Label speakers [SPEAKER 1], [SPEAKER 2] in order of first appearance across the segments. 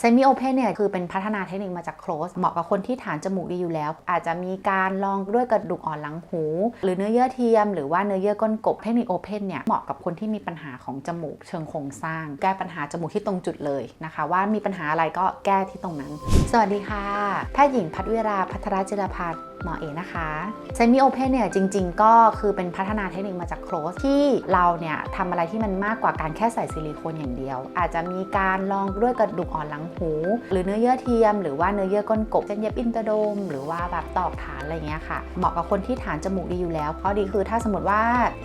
[SPEAKER 1] เซมิโอเพนเนี่ยคือเป็นพัฒนาเทคนิคมาจาก close เหมาะกับคนที่ฐานจมูกดีอยู่แล้ว อาจจะมีการลองด้วยกระดูกอ่อนหลังหู หรือเนื้อเยื่อเทียม หรือว่าเนื้อเยื่อก้นกบเทคนิคโอเพนเนี่ยเหมาะกับคนที่มีปัญหาของจมูกเชิงโครงสร้าง แก้ปัญหาจมูกที่ตรงจุดเลยนะคะ ว่ามีปัญหาอะไรก็แก้ที่ตรงนั้น สวัสดีค่ะแพทย์หญิงพัฒเวราพัทรจิรพัฒน์หมอเอนะคะเซมิโอเพนเนี่ยจริง ๆ ก็คือเป็นพัฒนาเทคนิคมาจาก close ที่เราเนี่ยทำอะไรที่มันมากกว่าการแค่ใส่ซิลิโคนอย่างเดียว อาจจะมีการลองด้วยกระดูกอ่อนหลังหู หรือเนื้อเยื่อเทียม หรือว่าเนื้อเยื่อก้นกบเส้นเย็บอินเตอร์โดม หรือว่าแบบตอกฐานอะไรเงี้ยค่ะ เหมาะกับคนที่ฐานจมูกดีอยู่แล้วเพราะดีคือถ้าสมมติว่า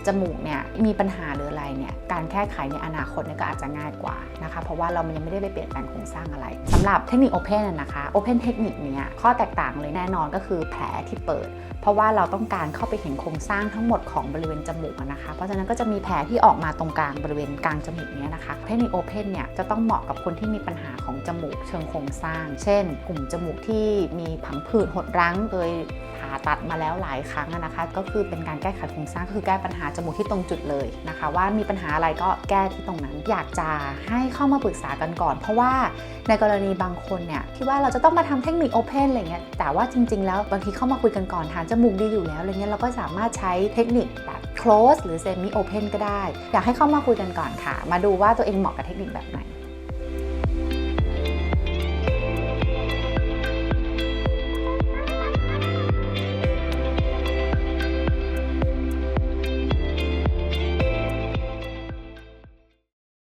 [SPEAKER 1] จมูกเนี่ยมีปัญหาหรืออะไร เนี่ยการแก้ไขในอนาคตเนี่ยก็อาจจะง่ายกว่านะคะ เพราะว่าเรามันยังไม่ได้ไปเปลี่ยนแปลงโครงสร้างอะไรสำหรับเทคนิคโอเพนนะคะโอเพนเทคนิคเนี่ยข้อแตกต่างเลยแน่นอนก็คือแผลที่เปิด เพราะว่าเราต้องการเข้าไปเห็นโครงสร้างทั้งหมดของบริเวณจมูกนะคะ เพราะฉะนั้นก็จะมีแผลที่ออกมาตรงกลางบริเวณกลางจมูกเนี้ยนะคะเทคนิคโอเพนเนี่ยจะต้องเหมาะกับคนที่มีปัญหาของจมูกเชิงโครงสร้าง เช่น กลุ่มจมูกที่มีผังผืดหดรั้งเคยผ่า ตัดมาแล้วหลายครั้งนะคะ ก็คือเป็นการแก้ไขโครงสร้างก็คือแก้ปัญหาจมูกที่ตรงจุดเลยนะคะ ว่ามีปัญหาอะไรก็แก้ที่ตรงนั้น อยากจะให้เข้ามาปรึกษากันก่อน เพราะว่าในกรณีบางคนเนี่ยที่ว่าเราจะต้องมาทำเทคนิคโอเพนอะไรเงี้ยแต่ว่าจริง ๆ แล้วบางทีเข้ามาคุยกันก่อนฐานจมูกดีอยู่แล้วอะไรเงี้ยเราก็สามารถใช้เทคนิคแบบ close หรือ semi open ก็ได้ อยากให้เข้ามาคุยกันก่อนค่ะ มาดูว่าตัวเองเหมาะกับเทคนิคแบบไหน